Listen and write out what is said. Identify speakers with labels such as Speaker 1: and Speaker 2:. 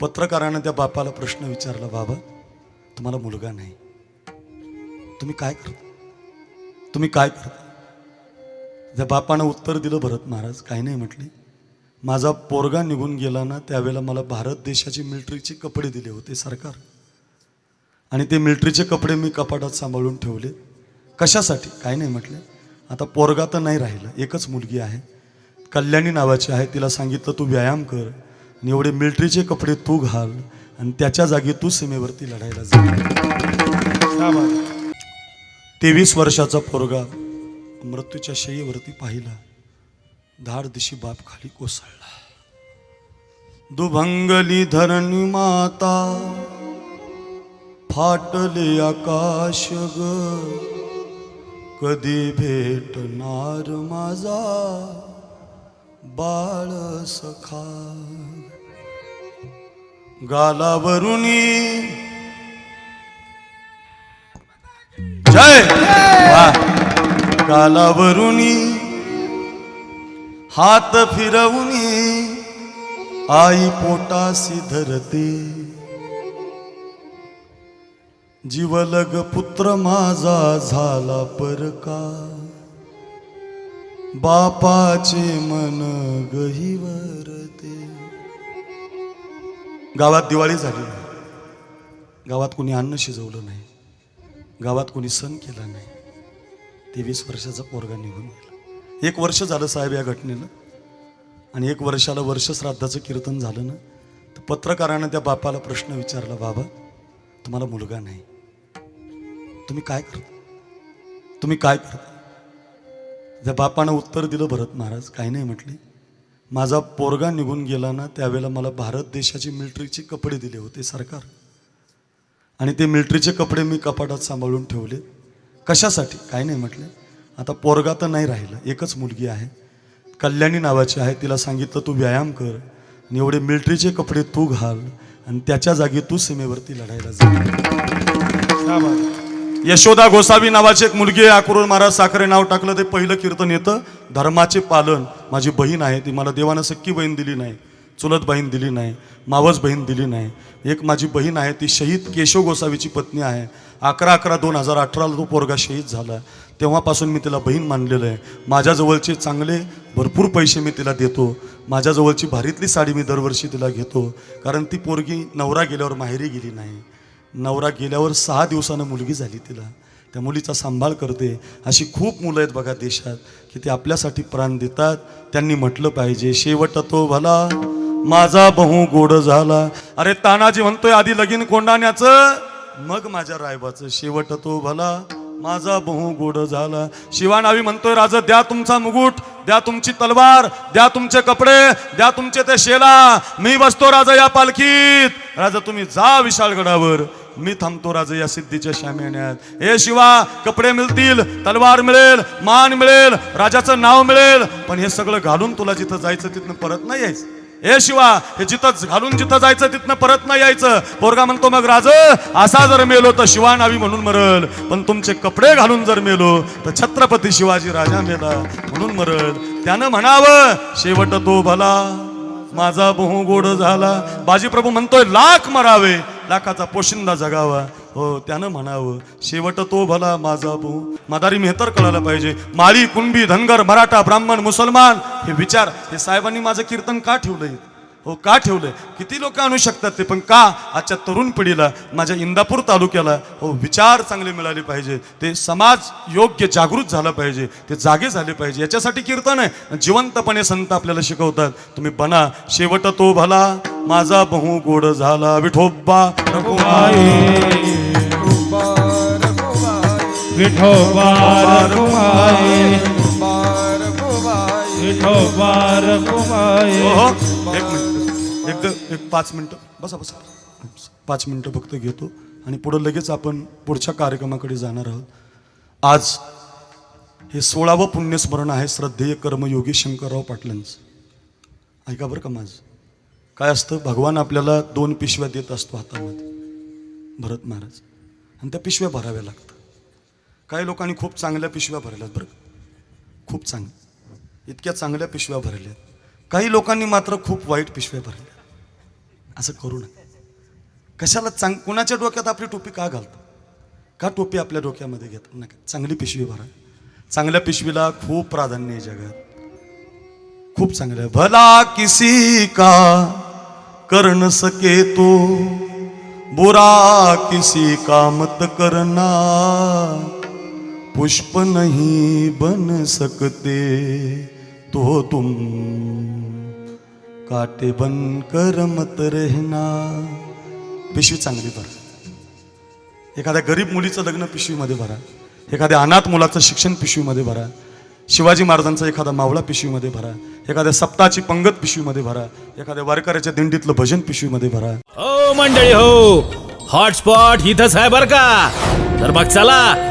Speaker 1: पत्रकारानं त्या बापाला प्रश्न विचारला बाबा तुम्हाला मुलगा नाही. तुम्ही काय करता? तुम्ही काय करता? त्या बापानं उत्तर दिलं भरत महाराज काय नाही म्हटले. माझा पोरगा निघून गेला ना त्यावेळेला मला भारत देशाचे मिलिटरीचे कपडे दिले होते सरकार. आणि ते मिलिटरीचे कपडे मी कपाटात सांभाळून ठेवले. कशासाठी? काय नाही म्हटले. आता पोरगा तर नाही राहिलं एकच मुलगी आहे. कल्याणी नावाची आहे तिला सांगितलं तू व्यायाम कर. आणि एवढे मिलिटरीचे कपडे तू घाल आणि त्याच्या जागी तू सीमेवरती लढायला जा. तेवीस वर्षाचा पोरगा मृत्यूच्या शय्येवरती पाहिला. धाडदिशी बाप खाली कोसळला. दुभंगली धरणी माता फाटले आकाश ग. कधी भेटणार माझा बाळ सखा? गालावरुनी जय! हात फिरवुनी आई पोटासी धरते जीवलग पुत्र माझा झाला परका. बापाचे मन गहिवरते. गावात दिवाळी झाली गावात कोणी अन्न शिजवलं नाही. गावात कोणी सण केला नाही. तेवीस वर्षाचा पोरगा निघून गेला. एक वर्ष झालं साहेब या घटनेला आणि एक वर्षाला वर्ष श्राद्धाचं कीर्तन झालं ना तर पत्रकारानं त्या बापाला प्रश्न विचारला बाबा तुम्हाला मुलगा नाही. तुम्ही काय करता? तुम्ही काय करता? त्या बापानं उत्तर दिलं भरत महाराज काही नाही म्हटले. माझा पोरगा निघून गेला ना त्यावेळेला मला भारत देशाची मिलिटरीचे कपडे दिले होते सरकार. आणि ते मिलिटरीचे कपडे मी कपाटात सांभाळून ठेवले. कशासाठी? काय नाही म्हटले. आता पोरगा तर नाही राहिलं एकच मुलगी आहे. कल्याणी नावाची आहे तिला सांगितलं तू व्यायाम कर आणि एवढे मिलिटरीचे कपडे तू घाल आणि त्याच्या जागी तू सीमेवरती लढायला जा. यशोदा गोसावी नावाची एक मुलगी आहे अक्रोड महाराज साखरे नाव टाकलं ते पहिलं कीर्तन येतं. धर्माचे पालन माझी बहीण आहे ती मला देवानं सक्की बहीण दिली नाही. चुलत बहीण दिली नाही मावस बहीण दिली नाही. एक माझी बहीण आहे ती शहीद केशव गोसावीची पत्नी आहे. अकरा अकरा दोन हजार अठराला तो पोरगा शहीद झाला. तेव्हापासून मी तिला बहीण मानलेलं आहे. माझ्याजवळचे चांगले भरपूर पैसे मी तिला देतो. माझ्याजवळची भारीतली साडी मी दरवर्षी तिला घेतो. कारण ती पोरगी नवरा गेल्यावर माहेरी गेली नाही. नवरा गेल्यावर सहा दिवसानं मुलगी झाली तिला. त्या मुलीचा सांभाळ करते. अशी खूप मुलं आहेत बघा देशात की ते आपल्यासाठी प्राण देतात. त्यांनी म्हटलं पाहिजे शेवट तो भला माझा बहु गोड झाला. अरे तानाजी म्हणतोय आधी लगीन कोंडाण्याचं मग माझ्या रायबाचं शेवट तो भला. माझा बहु गोड झाला. शिवानावी म्हणतोय राजा द्या तुमचा मुकुट द्या तुमची तलवार द्या तुमचे कपडे द्या तुमचे ते शेला. मी बसतो राजा या पालखीत. राजा तुम्ही जा विशाळगडावर मी थांबतो राजा या सिद्धीच्या शाम्याण्यात. हे शिवा कपडे मिळतील तलवार मिळेल मान मिळेल राजाचं नाव मिळेल. पण हे सगळं घालून तुला जिथं जायचं तिथनं परत नाही यायचं. हे शिवा हे जिथं घालून जिथं जायचं तिथनं परत नाही यायचं. पोरगा म्हणतो मग राज असा जर मेलो तर शिवा नावी म्हणून मरल. पण तुमचे कपडे घालून जर मेलो तर छत्रपती शिवाजी राजा मेला म्हणून मरल. त्यानं म्हणावं शेवट तो भला माझा बहु गोड झाला. बाजीप्रभू म्हणतोय लाख मरावे लाखाचा पोशिंदा जगावा. हो त्यानं म्हणावं शेवट तो भला माझा भाऊ. मादारी मेहतर कळायला पाहिजे. माळी कुणबी धनगर मराठा ब्राह्मण मुसलमान हे विचार हे साहेबांनी माझं कीर्तन का ठेवलंय? हो का ठेवलंय? किती लोक आणू शकतात ते? पण का आजच्या तरुण पिढीला माझ्या इंदापूर तालुक्याला हो विचार चांगले मिळाले पाहिजे. ते समाज योग्य जागृत झाला पाहिजे. ते जागे झाले पाहिजे. याच्यासाठी कीर्तन आहे. जिवंतपणे संत आपल्याला शिकवतात. तुम्ही बना शेवट तो भला माझा बहु गोड झाला. विठोबा
Speaker 2: विठोबा रखुमाई
Speaker 1: हो हो एक मिनिट एकदा एक पाच मिनिटं. बसा बसा. पाच मिनिटं फक्त घेतो आणि पुढं लगेच आपण पुढच्या कार्यक्रमाकडे जाणार आहोत. आज हे सोळावं पुण्यस्मरण आहे श्रद्धेय कर्मयोगी शंकरराव पाटलांचं. ऐका बरं का माझं. काय असतं? भगवान आपल्याला दोन पिशव्या देत असतो हातामध्ये. भरत महाराज. आणि त्या पिशव्या भराव्या लागतात. काही लोकांनी खूप चांगल्या पिशव्या भरल्यात बरं खूप चांगल्या. इतक्या चांगल्या पिशव्या भरल्यात. काही लोकांनी मात्र खूप वाईट पिशव्या भरल्या असं करू नका. कशाला चांग कुणाच्या डोक्यात आपली टोपी का घालतो? का टोपी आपल्या डोक्यामध्ये घेत? नका. चांगली पिशवी भरा. चांगल्या पिशवीला खूप प्राधान्य आहे जगात. खूप चांगलं भला किसी का करण सके तो बुरा किसी का मत करना. पुष्प नहीं बन सकते तो तुम काटे बन कर मत रहना। पिशवी चांगली भरा. एखाद्या गरीब मुलीचं लग्न पिशवीमध्ये भरा. एखाद्या अनाथ मुलाचं शिक्षण पिशवीमध्ये भरा. शिवाजी महाराजांचा एखादा मावळा पिशवीमध्ये भरा. एखाद्या सप्ताची पंगत पिशवीमध्ये भरा. एखाद्या वारकऱ्याच्या दिंडीतलं भजन पिशवीमध्ये भरा.
Speaker 3: हो मंडळी हो. हॉटस्पॉट इथंच आहे बर का? तर मग चला